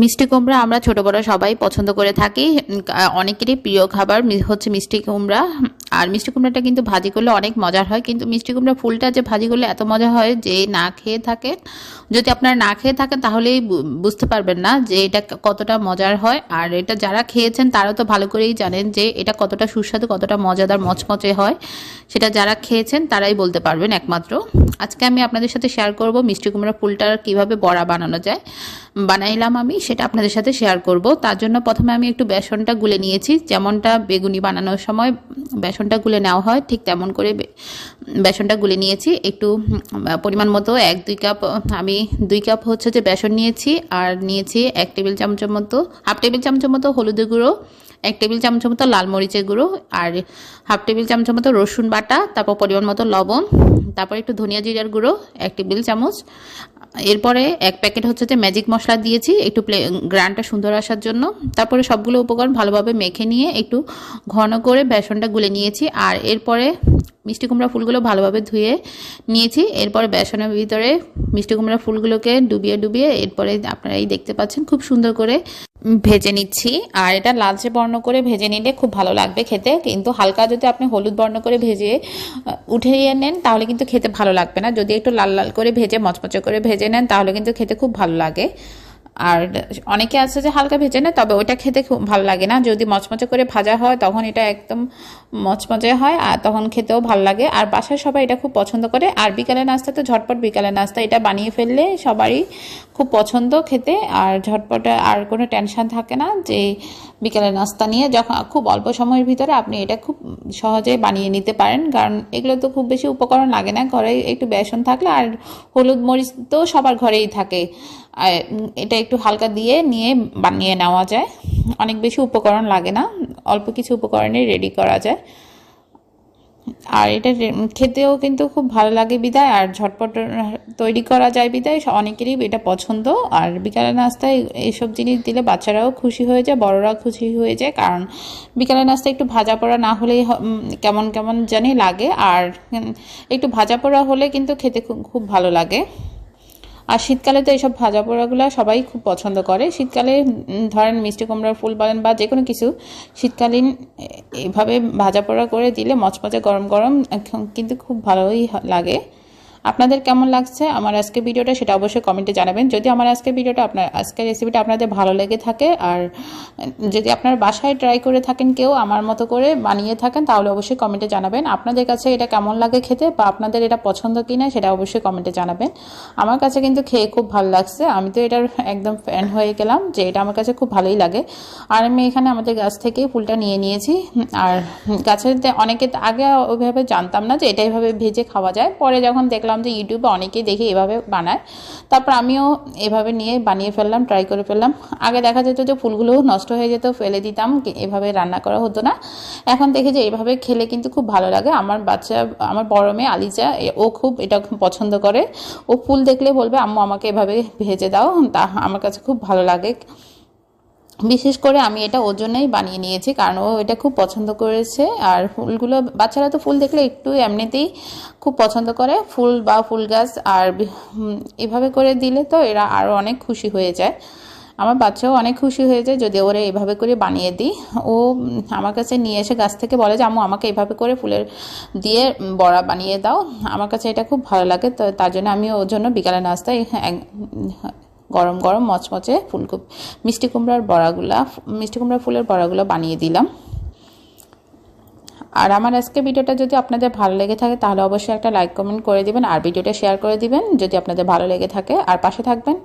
মিষ্টি কুমড়া আমরা ছোট বড় সবাই পছন্দ করে থাকি। অনেকেরই প্রিয় খাবার হচ্ছে মিষ্টি কুমড়া। আর মিষ্টি কুমড়াটা কিন্তু ভাজি করলে অনেক মজার হয়। কিন্তু মিষ্টি কুমড়া ফুলটা যে ভাজি করলে এত মজা হয় যে না খেয়ে থাকেন যদি আপনারা না খেয়ে থাকেন তাহলেই বুঝতে পারবেন না যে এটা কতটা মজার হয়। আর এটা যারা খেয়েছেন তারাও তো ভালো করেই জানেন যে এটা কতটা সুস্বাদু, কতটা মজাদার, মচমচে হয়। সেটা যারা খেয়েছেন তারাই বলতে পারবেন একমাত্র। আজকে আমি আপনাদের সাথে শেয়ার করব মিষ্টি কুমড়া ফুলটার কীভাবে বড়া বানানো যায়। বানাইলাম আমি, সেটা আপনাদের সাথে শেয়ার করব। তার জন্য প্রথমে আমি একটু বেসনটা গুলে নিয়েছি। যেমনটা বেগুনি বানানোর সময় বেসনটা গুলে নেওয়া হয়, ঠিক তেমন করে বেসনটা গুলে নিয়েছি। একটু পরিমাণ মতো এক, দুই কাপ, আমি দুই কাপ হচ্ছে যে বেসন নিয়েছি, আর নিয়েছি এক টেবিল চামচের মতো, হাফ টেবিল চামচের মতো হলুদের গুঁড়ো, এক টেবিল চামচের মতো লাল মরিচের গুঁড়ো, আর হাফ টেবিল চামচের মতো রসুন বাটা, তারপর পরিমাণ মতো লবণ, তারপর একটু ধনিয়া জিরার গুঁড়ো, এক টেবিল চামচ এরপরে এক প্যাকেট হচ্ছে যে ম্যাজিক মশলা দিয়েছি, একটু প্লে গ্রানটা সুন্দর আসার জন্য। তারপরে সবগুলো উপকরণ ভালোভাবে মেখে নিয়ে একটু ঘন করে বেসনটা গুলে নিয়েছি, আর এরপরে মিষ্টি কুমড়া ফুলগুলো ভালোভাবে ধুয়ে নিয়েছি। এরপরে বেসনের ভিতরে মিষ্টি কুমড়া ফুলগুলোকে ডুবিয়ে ডুবিয়ে, এরপরে আপনারা এই দেখতে পাচ্ছেন খুব সুন্দর করে ভেজে নিচ্ছি। আর এটা লালচে বর্ণ করে ভেজে নিলে খুব ভালো লাগবে খেতে। কিন্তু হালকা যদি আপনি হলুদ বর্ণ করে ভেজে উঠিয়ে নেন, তাহলে কিন্তু খেতে ভালো লাগবে না। যদি একটু লাল লাল করে ভেজে, মচমচে করে ভেজে নেন, তাহলে কিন্তু খেতে খুব ভালো লাগে। আর অনেকে আছে যে হালকা ভেজে নেয়, তবে ওটা খেতে খুব ভালো লাগে না। যদি মচমচে করে ভাজা হয়, তখন এটা একদম মচমচে হয়, আর তখন খেতেও ভালো লাগে। আর বাসায় সবাই এটা খুব পছন্দ করে। আর বিকালের নাস্তা তো ঝটপট বিকালের নাস্তা। এটা বানিয়ে ফেললে সবারই খুব পছন্দ খেতে, আর ঝটপটে আর কোনো টেনশন থাকে না যে বিকালের নাস্তা নিয়ে যখন খুব অল্প সময়ের ভিতরে আপনি এটা খুব সহজে বানিয়ে নিতে পারেন। কারণ এগুলো তো খুব বেশি উপকরণ লাগে না, ঘরে একটু বেসন থাকলে আর হলুদ মরিচ তো সবার ঘরেই থাকে। এটা একটু হালকা দিয়ে নিয়ে বানিয়ে নেওয়া যায়। অনেক বেশি উপকরণ লাগে না, অল্প কিছু উপকরণে রেডি করা যায়। আর এটা খেতেও কিন্তু খুব ভালো লাগে বিদায়, আর ঝটপট তৈরি করা যায় বিদায় অনেকেরই এটা পছন্দ। আর বিকালের নাস্তায় এইসব জিনিস দিলে বাচ্চারাও খুশি হয়ে যায়, বড়রাও খুশি হয়ে যায়, কারণ বিকালের নাস্তা একটু ভাজা পোড়া না হলেই কেমন কেমন জানি লাগে। আর একটু ভাজা পোড়া হলে কিন্তু খেতে খুব ভালো লাগে। আর শীতকালে তো এইসব ভাজা পোড়াগুলো সবাই খুব পছন্দ করে। শীতকালে ধরেন মিষ্টি কুমড়ার ফুল বলেন বা যে কোনো কিছু, শীতকালীন এভাবে ভাজা পোড়া করে দিলে মচমচে গরম গরম কিন্তু খুব ভালোই লাগে। আপনাদের কেমন লাগছে, আমার আজকে ভিডিওটা সেটা অবশ্যই কমেন্টে জানাবেন। যদি আমার আজকে ভিডিওটা আপনার, আজকের রেসিপিটা আপনাদের ভালো লেগে থাকে, আর যদি আপনার বাসায় ট্রাই করে থাকেন কেউ, আমার মতো করে বানিয়ে থাকেন, তাহলে অবশ্যই কমেন্টে জানাবেন। আপনাদের কাছে এটা কেমন লাগে খেতে, বা আপনাদের এটা পছন্দ কি না সেটা অবশ্যই কমেন্টে জানাবেন। আমার কাছে কিন্তু খেয়ে খুব ভালো লাগছে। আমি তো এটার একদম ফ্যান হয়ে গেলাম যে এটা আমার কাছে খুব ভালোই লাগে। আর আমি এখানে আমাদের গাছ থেকে ফুলটা নিয়ে নিয়েছি। আর গাছের অনেকে আগে ওইভাবে জানতাম না যে এটা এভাবে ভেজে খাওয়া যায়। পরে যখন দেখলাম যে ইউটিউবে অনেকেই দেখে এভাবে বানায়। তারপর আমিও এভাবে নিয়ে বানিয়ে ফেললাম ট্রাই করে ফেললাম। আগে দেখা যেত যে ফুলগুলো নষ্ট হয়ে যেত, ফেলে দিতাম এভাবে রান্না করা হতো না। এখন দেখে যে এভাবে খেলে কিন্তু খুব ভালো লাগে। আমার বাচ্চা, আমার বড় মেয়ে আলিজা ও খুব এটা পছন্দ করে। ও ফুল দেখলে বলবে, আম্মু আমাকে এভাবে ভেজে দাও। তা আমার কাছে খুব ভালো লাগে। বিশেষ করে আমি এটা ওর জন্যই বানিয়ে নিয়েছি, কারণ ও এটা খুব পছন্দ করেছে। আর ফুলগুলো, বাচ্চারা তো ফুল দেখলে একটু এমনিতেই খুব পছন্দ করে, ফুল বা ফুল গাছ। আর এভাবে করে দিলে তো এরা আরও অনেক খুশি হয়ে যায়। আমার বাচ্চাও অনেক খুশি হয়ে যায় যদি ওরা এভাবে করে বানিয়ে দিই। ও আমার কাছে নিয়ে এসে গাছ থেকে বলে যে, আম্মু, আমাকে এভাবে করে ফুলের দিয়ে বড়া বানিয়ে দাও। আমার কাছে এটা খুব ভালো লাগে, তো তার জন্য আমি ওর জন্য বিকালে নাস্তায় গরম গরম মচমচে ফুলকপি মিষ্টি কুমড়ার বড়াগুলা, মিষ্টি কুমড়ার ফুলের বড়াগুলো বানিয়ে দিলাম। আর আমার আজকে ভিডিওটা যদি আপনাদের ভালো লেগে থাকে, তাহলে অবশ্যই একটা লাইক, কমেন্ট করে দিবেন, আর ভিডিওটা শেয়ার করে দিবেন যদি আপনাদের ভালো লেগে থাকে। আর পাশে থাকবেন।